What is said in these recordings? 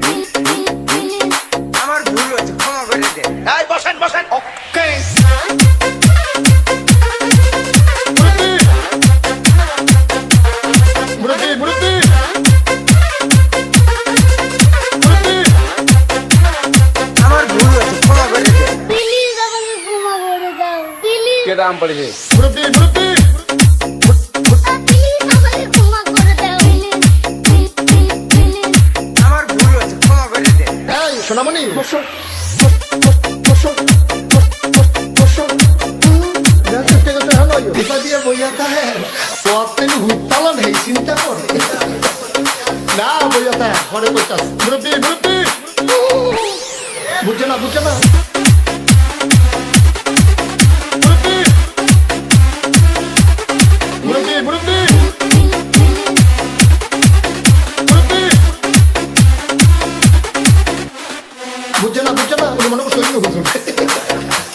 Please please আমার ভুল হয়েছে ক্ষমা করে দে। এই বসেন বসেন। ওকে। মুরব্বি মুরব্বি মুরব্বি সোনামণি? দিয়ে বইয়াতা হ্যাঁ তো আপনি হুতালা নেই চিন্তা করে। না বুঝছে না মুরব্বি মুরব্বি। মুরব্বি মুরব্বি। বুঝছে না বুঝছে না উনি মনে করছে অন্য হুজুর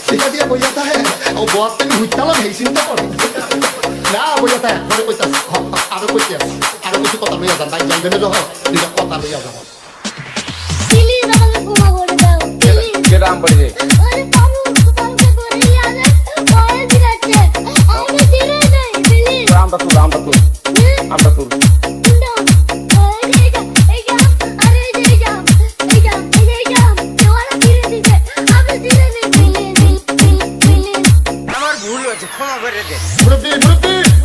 সেটা দিয়ে বইয়াতা হ্যাঁ ও বাপ থেকে হুইতালা নেই চিন্তা করে না বইয়াতা ঘরে কইতাস আরও কইতাস আরও কিছু কথা লইয়া যান ভাই যাইবেন যখন দুইটা কথা লইয়া যাব প্লিজ আমাকে ক্ষমা করে দাও প্লিজ কেটা আম what are